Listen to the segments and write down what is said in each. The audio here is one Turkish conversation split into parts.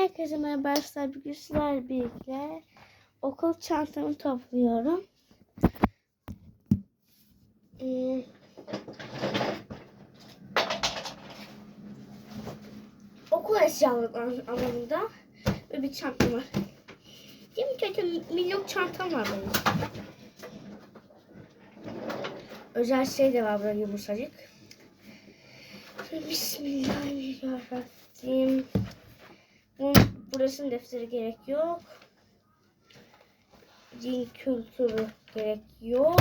Herkese merhaba arkadaşlar. Bugün sizlerle birlikte okul çantamı topluyorum. Ee, okul eşyaları anlamında böyle bir çantam var. Değil mi kötü milyok çantam var benim. Özel şey de var böyle yumuşacık. Bismillahirrahmanirrahim. Burasının defteri gerek yok. Din kültürü gerek yok.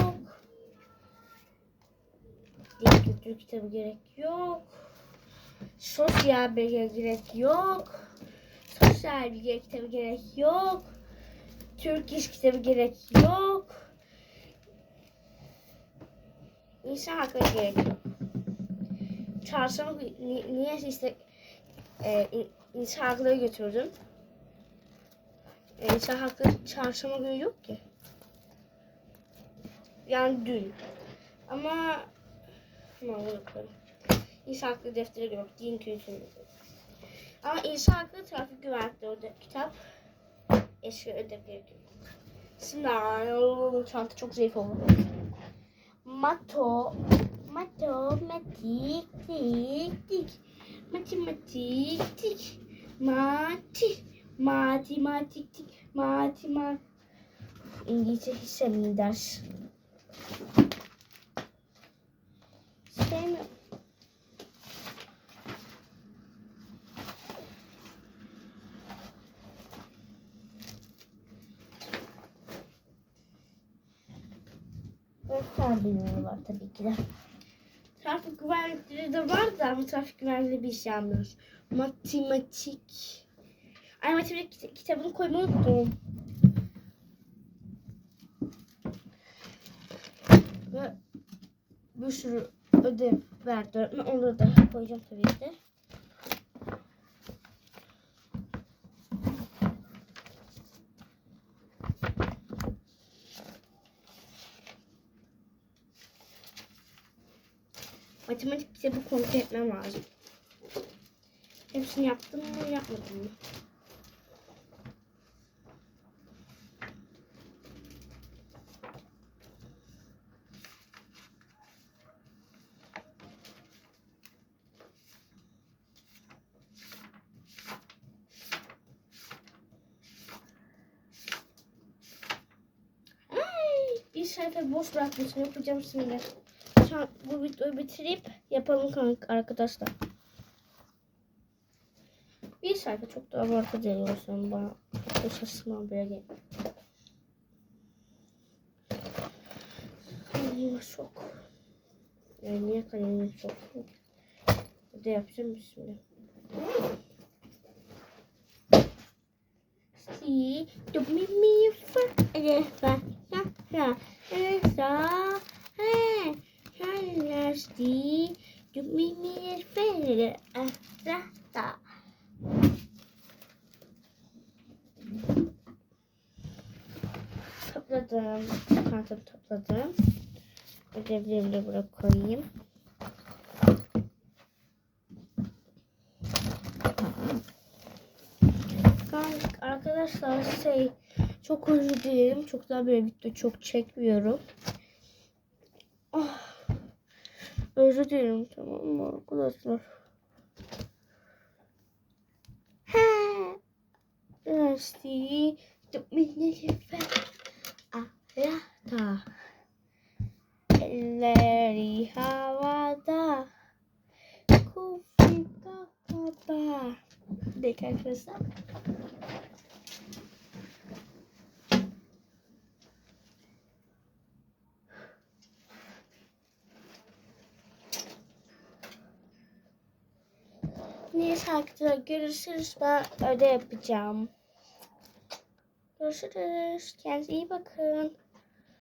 Din kültürü kitabı gerek yok. Sosyal bilgi gerek yok. Sosyal bilgi kitabı gerek yok. Türk iş kitabı gerek yok. İnsan hakları gerek yok. Çarşamba ni, niye işte e, İnsan hakları götürdüm. E, İnsan hakları çarşamba günü yok ki. Yani dün. Ama tamam bunu koyayım. İnsan hakları defteri yok. Din kültürü. Ama insan hakları trafik güvenlikleri orada kitap. Eski ödev gerekiyor. Şimdi çanta çok zayıf oldu. Mato, matematik, tik, tik. Matematik, tik. Mati, matematik, tik. Matematik. İngilizce hiç sevmiyorum ders. Sevmiyorum. Fen var tabii ki de. Trafik güvenlikleri de var da ama trafik güvenliği bir iş yapmıyoruz. Matematik. Ay matematik kita- kitabını koymayı unuttum. Ve bir sürü ödev verdi. Onları da koyacağım tabii ki Matematik kitabı kontrol etmem lazım. Hepsini yaptım mı yapmadım mı? Bir sayfa boş bırakmışım yapacağım şimdi. Bu videoyu bitirip yapalım kanka arkadaşlar. Bir sayfa çok da abartı diyorsun bana. Yaşasın buraya gel. Kalemi çok. Yani niye kalemi çok? Bir de yapacağım şimdi. Si, do mi fa, re fa, sa ra, re sa, he. Lasti, du mi fere, rata. Topladım. Kartımı topladım. Ödevlerimi de buraya koyayım. Arkadaşlar şey çok özür dilerim. Çok daha böyle video çok çekmiyorum. Özür dilerim tamam mı arkadaşlar? Ha. Rasti. Tumine sefer. Ahlata. Elleri havada. Kufi kafada. Dek arkadaşlar. Neyse arkadaşlar görüşürüz. Ben öde yapacağım. Görüşürüz. Kendinize iyi bakın.